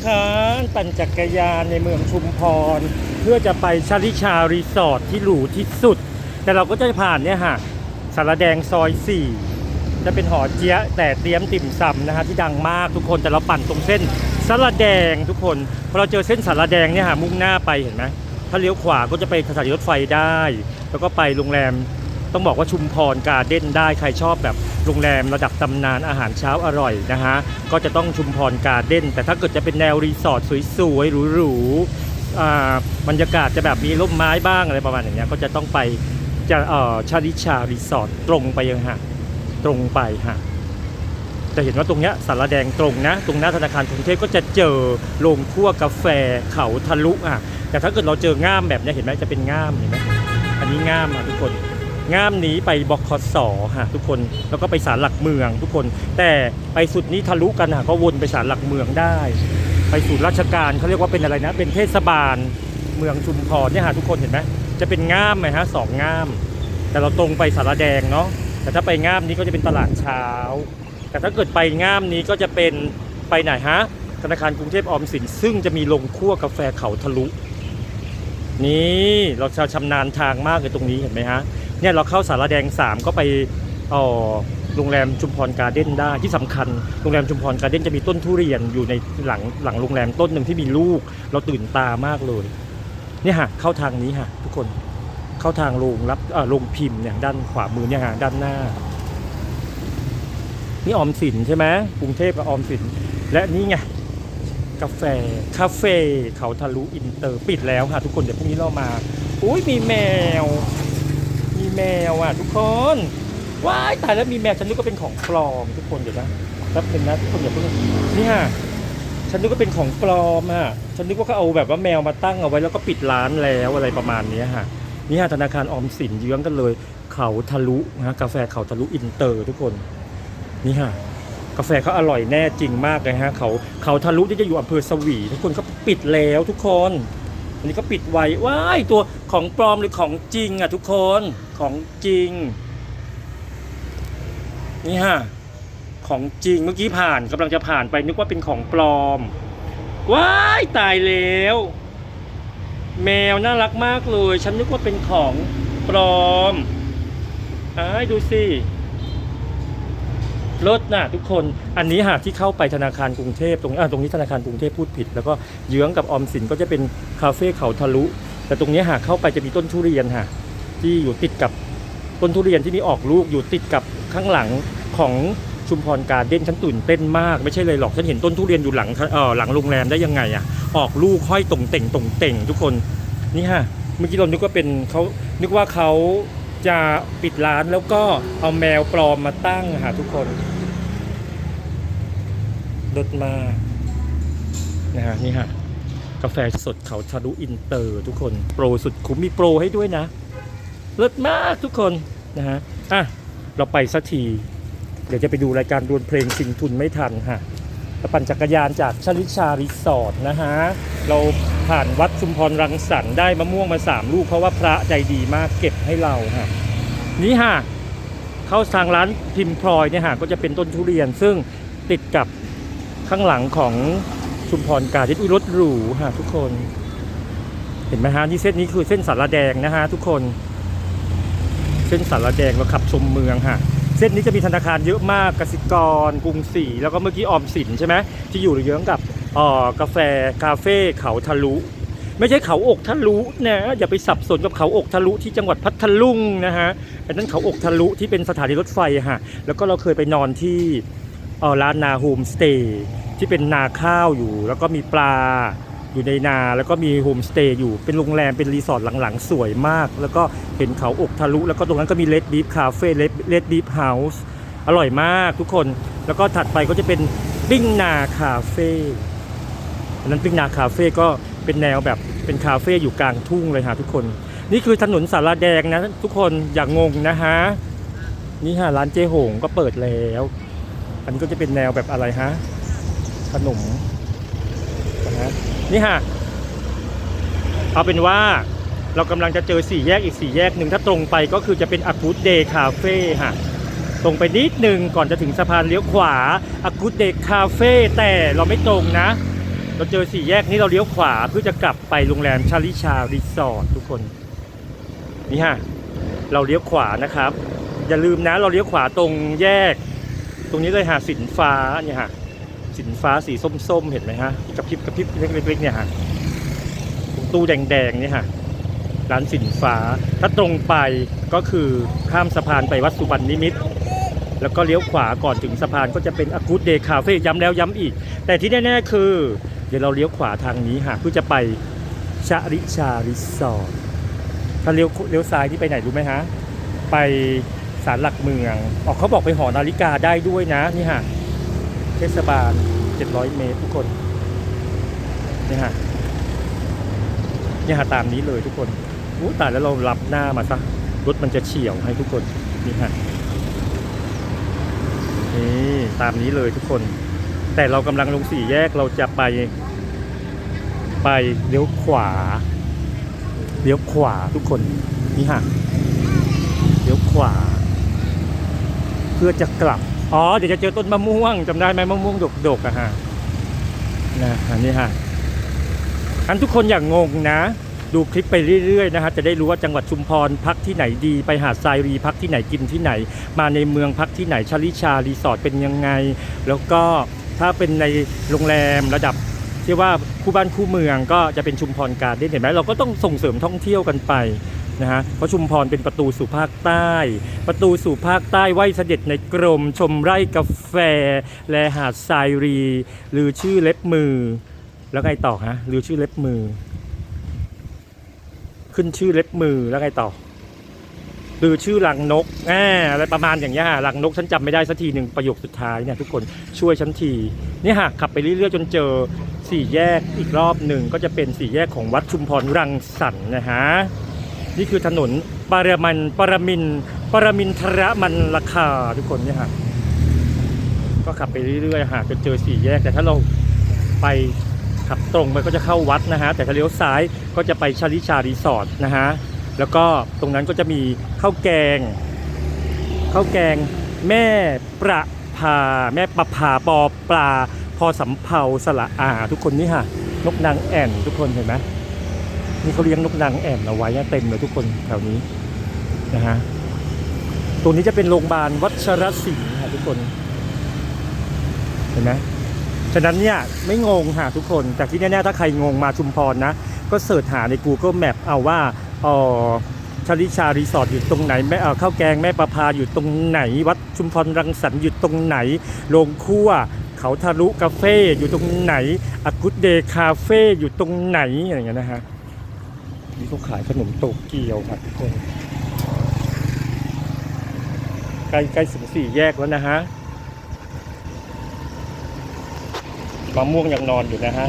นะคะปั่นจักรยานในเมืองชุมพร เพื่อจะไปชาลิชารีสอร์ทที่หรูที่สุด แต่เราก็จะผ่านเนี่ยฮะสารแดงซอย 4 จะเป็นหอเจี๊ยะแต่เตรียมติ่มซำนะฮะที่ดังมากทุกคนแต่เราปั่นตรงเส้นสารแดงทุกคนพอเราเจอเส้นสารแดงเนี่ยฮะมุ่งหน้าไปเห็นไหมถ้าเลี้ยวขวาก็จะไปสถานีรถไฟได้ แล้วก็ไปโรงแรมต้องบอกว่าชุมพรการ์เด้นได้ใครชอบแบบ โรงแรมระดับตำนานอาหารเช้าอร่อยนะฮะ ก็จะต้องชุมพรการ์เด้น แต่ถ้าเกิดจะเป็นแนวรีสอร์ทสวยๆหรูๆบรรยากาศจะแบบมีร่มไม้บ้างอะไรประมาณอย่างเงี้ยก็จะต้องไปจะเอ่อชาลิชารีสอร์ทตรงไปยังฮะตรงไปฮะจะเห็นว่าตรงเนี้ยสารแดงตรงนะ ตรงหน้าธนาคารกรุงเทพก็จะเจอโรงคั่วกาแฟเขาทะลุอะแต่ถ้าเกิดเราเจอง่ามแบบเนี้ยเห็นไหมจะเป็นง่ามเห็นไหมอันนี้ง่ามอะทุกคน ง่ามนี้ไปบกคสฮะทุกคนแล้วก็ไปศาลหลักเมืองทุกคน แต่ไปสุดนี้ทะลุกันฮะก็วนไปศาลหลักเมืองได้ ไปสู่ราชการเขาเรียกว่าเป็นอะไรนะ เป็นเทศบาลเมืองชุมพรเนี่ยฮะทุกคนเห็นไหมจะเป็นง่ามไหมฮะสองง่าม แต่เราตรงไปสารแดงเนาะแต่ถ้าไปง่ามนี้ก็จะเป็นตลาดเช้า แต่ถ้าเกิดไปง่ามนี้ก็จะเป็นไปไหนฮะธนาคารกรุงเทพออมสิน ซึ่งจะมีโรงคั่วกาแฟเขาทะลุ นี่เราชาชำนาญทางมากเลยตรงนี้เห็นไหมฮะ เนี่ยเราเข้าสารแดง 3 ก็ไปออโรงแรมชุมพรการ์เด้นได้ที่สำคัญโรงแรมชุมพรการ์เด้นจะมีต้นทุเรียนอยู่ในหลังหลังโรงแรมต้นหนึ่งที่มีลูก เราตื่นตามากเลยเนี่ยฮะเข้าทางนี้ฮะทุกคนเข้าทางโรงรับอ่อโรงพิมพ์เนี่ยด้านขวามือเนี่ยฮะด้านหน้า นี่ออมสินใช่ไหมกรุงเทพกับออมสิน และนี่ไงกาแฟคาเฟ่เขาทะลุอินเตอร์ปิดแล้วค่ะทุกคนเดี๋ยวพรุ่งนี้เรามาอุ้ยมีแมว แมวอะทุกคนว้ายตายแล้วมีแมวฉันนึกว่าเป็นของปลอมทุกคนเดี๋ยวนะแป๊บนึงนนะทุกคนอย่าเพิ่งนี่ฮะฉันนึกว่าเป็นของปลอมอะฉันนึกว่าเขาเอาแบบว่าแมวมาตั้งเอาไว้แล้วก็ปิดร้านแล้วอะไรประมาณนี้ฮะนี่ฮะธนาคารออมสินเยื้องกันเลย เขาทะลุนะฮะกาแฟเขาทะลุอินเตอร์ ทุกคนนี่ฮะกาแฟเขาอร่อยแน่จริงมากเลยฮะเขาเขาทะลุที่จะอยู่อำเภอสวีทุกคนเขาปิดแล้วทุกคน อันนี้ก็ปิดไว้ว้ายตัวของปลอมหรือของจริงอะทุกคนของจริง นี่ฮะของจริงเมื่อกี้ผ่านกำลังจะผ่านไปนึกว่าเป็นของปลอมว้ายตายแล้ว แมวน่ารักมากเลย ฉันนึกว่าเป็นของปลอมอ้ายดูสิ รถน่ะทุกคน อันนี้หากที่เข้าไปธนาคารกรุงเทพตรงอ่าตรงนี้ธนาคารกรุงเทพพูดผิด แล้วก็เยื้องกับออมสินก็จะเป็นคาเฟ่เขาทะลุ แต่ตรงนี้หากเข้าไปจะมีต้นทุเรียนค่ะที่อยู่ติดกับต้นทุเรียนที่มีออกลูกอยู่ติดกับข้างหลังของชุมพรการเด้นฉันตื่นเต้นมากไม่ใช่เลยหรอกฉันเห็นต้นทุเรียนอยู่หลังเออหลังโรงแรมได้ยังไงอะออกลูกห้อยตรงเต่งตรงเต่งทุกคนนี่ฮะเมื่อกี้เรานึกว่าเป็นเขานึกว่าเขา จะปิดร้านแล้วก็เอาแมวปลอมมาตั้งค่ะทุกคนรถมานะฮะนี่ฮะกาแฟสดเขาทะลุอินเตอร์ทุกคนโปรสุดคุ้มมีโปรให้ด้วยนะเลิศมากทุกคนนะฮะอะเราไปสักที เดี๋ยวจะไปดูรายการดวลเพลงสิงทุนไม่ทันฮะ ปั่นจักรยานจากชลิชารีสอร์ทนะฮะ เราผ่านวัดชุมพรรังสรรค์ได้มะม่วงมาสามลูกเพราะว่าพระใจดีมากเก็บให้เราฮะนี่ฮะเข้าทางร้านพิมพ์พลอยเนี่ยฮะก็จะเป็นต้นทุเรียนซึ่งติดกับข้างหลังของชุมพรการที่อุ้ยรถหรูฮะทุกคน เห็นไหมฮะนี่เส้นนี้คือเส้นสารแดงนะฮะทุกคน เส้นสารแดงเราขับชมเมืองฮะ เส้นนี้จะมีธนาคารเยอะมากกสิกร กรุงศรีแล้วก็เมื่อกี้ออมสินใช่ไหมที่อยู่เยื้องกับออกาแฟคาเฟ่เขาทะลุ ไม่ใช่เขาอกทะลุนะอย่าไปสับสนกับเขาอกทะลุที่จังหวัดพัทลุงนะฮะอันนั้นเขาอกทะลุที่เป็นสถานีรถไฟฮะแล้วก็เราเคยไปนอนที่ออร้านนาโฮมสเตย์ที่เป็นนาข้าวอยู่ แล้วก็มีปลา อยู่ในนาแล้วก็มีโฮมสเตย์อยู่เป็นโรงแรมเป็นรีสอร์ทหลังๆ สวยมาก แล้วก็เห็นเขาอกทะลุ แล้วก็ตรงนั้นก็มีเลดบีฟคาเฟ่เลดบีฟเฮาส์อร่อยมากทุกคน แล้วก็ถัดไปก็จะเป็นปิ้งนาคาเฟ่อันนั้นปิ้งนาคาเฟ่ก็เป็นแนวแบบเป็นคาเฟ่อยู่กลางทุ่งเลยฮะทุกคน นี่คือถนนสารแดงนะทุกคนอย่างงงนะฮะนี่ฮะร้านเจ๊หงก็เปิดแล้ว อันนี้ก็จะเป็นแนวแบบอะไรฮะขนมนะฮะ นี่ฮะเอาเป็นว่าเรากำลังจะเจอสี่แยกอีกสี่แยกหนึ่งถ้าตรงไปก็คือจะเป็นอากูดเดย์คาเฟ่ฮะตรงไปนิดหนึ่งก่อนจะถึงสะพานเลี้ยวขวาอากูดเดย์คาเฟ่แต่เราไม่ตรงนะ เราเจอสี่แยกนี้เราเลี้ยวขวาเพื่อจะกลับไปโรงแรมชาลิชารีสอร์ททุกคนนี่ฮะเราเลี้ยวขวานะครับ อย่าลืมนะเราเลี้ยวขวาตรงแยก ตรงนี้เลยฮะสินฟ้าเนี่ยฮะ สินฟ้าสีส้มๆ เห็นไหมฮะกระพริบกระพริบเล็กๆเนี่ยฮะตู้แดงๆเนี่ยฮะร้านสินฟ้า ถ้าตรงไปก็คือข้ามสะพานไปวัดสุวรรณนิมิตแล้วก็เลี้ยวขวาก่อนถึงสะพานก็จะเป็นอากูดเดย์คาเฟ่ย้ำแล้วย้ำอีก แต่ที่แน่ๆคือ เดี๋ยวเราเลี้ยวขวาทางนี้ฮะเพื่อจะไปชาริชารีสอร์ทถ้าเลี้ยวเลี้ยวซ้ายนี่ไปไหนรู้ไหมฮะ ไปศาลหลักเมือง ออกเขาบอกไปหอนาฬิกาได้ด้วยนะนี่ฮะ เทศบาล 700 เมตรทุกคนนี่ฮะนี่ฮะตามนี้เลยทุกคนอู้ตายแล้วเรารับหน้ามาซะรถมันจะเฉียวให้ทุกคนนี่ฮะนี่ตามนี้เลยทุกคน แต่เรากำลังลงสี่แยกเราจะไป ไปเลี้ยวขวาเลี้ยวขวาทุกคนนี่ฮะเลี้ยวขวา เพื่อจะกลับ อ๋อเดี๋ยวจะเจอต้นมะม่วงจำได้ไหมมะม่วงดกๆอะฮะนะอันนี้ฮะอันทุกคนอย่างงงนะ ดูคลิปไปเรื่อยๆนะฮะจะได้รู้ว่าจังหวัดชุมพรพักที่ไหนดี ไปหาดทรายรีพักที่ไหนกินที่ไหน มาในเมืองพักที่ไหนชาลิชารีสอร์ทเป็นยังไง แล้วก็ถ้าเป็นในโรงแรมระดับที่ว่าคู่บ้านคู่เมืองก็จะเป็นชุมพรการเด้นเห็นไหมเราก็ต้องส่งเสริมท่องเที่ยวกันไป นะฮะเพราะชุมพรเป็นประตูสู่ภาคใต้ ประตูสู่ภาคใต้ไหวเสด็จในกรม ชมไร่กาแฟ แลหาดทรายรี หรือชื่อเล็บมือ แล้วไงต่อฮะหรือชื่อเล็บมือ ขึ้นชื่อเล็บมือแล้วไงต่อหรือชื่อหลังนกอ่าอะไรประมาณอย่างเงี้ยฮะลังนกฉันจำไม่ได้สักทีหนึ่งประโยคสุดท้ายเนี่ยทุกคนช่วยฉันทีนี่ฮะขับไปเรื่อยๆจนเจอสี่แยกอีกรอบหนึ่งก็จะเป็นสี่แยกของวัดชุมพรรังสรรค์นะฮะ นี่คือถนนปารมันปรมินปรมินทรมันราคาทุกคนเนี่ยฮะก็ขับไปเรื่อยๆหาจนเจอสี่แยก แต่ถ้าเราไปขับตรงไปก็จะเข้าวัดนะฮะ แต่ถ้าเลี้ยวซ้ายก็จะไปชาลิชารีสอร์ทนะฮะ แล้วก็ตรงนั้นก็จะมีข้าวแกงข้าวแกงแม่ประพาแม่ประพาปอปลา พอสำเภาสละอาทุกคนนี่ฮะนกนางแอ่นทุกคนเห็นไหม นี่เขาเลี้ยงนกนางแอ่นเอาไว้เต็มเลยทุกคนแถวนี้นะฮะตรงนี้จะเป็นโรงพยาบาลวัชรศิลป์ค่ะทุกคน เห็นไหมฉะนั้นเนี่ยไม่งงค่ะทุกคนแต่ที่แน่ๆถ้าใครงงมาชุมพรนะ ก็เสิร์ชหาใน Google Map เอาว่าอ๋อชาลิชารีสอร์ทอยู่ตรงไหนแม่เอ่อข้าวแกงแม่ประพาอยู่ตรงไหน วัดชุมพรรังสรรค์อยู่ตรงไหนโรงครัวเขาทะลุกาเฟ่อยู่ตรงไหนอากุดเดย์คาเฟ่อยู่ตรงไหนอย่างเงี้ยนะฮะ นี่เขาขายขนมโตเกียวครับทุกคน ใกล้ใกล้ถึงสี่แยกแล้วนะฮะมะม่วงยังนอนอยู่นะฮะ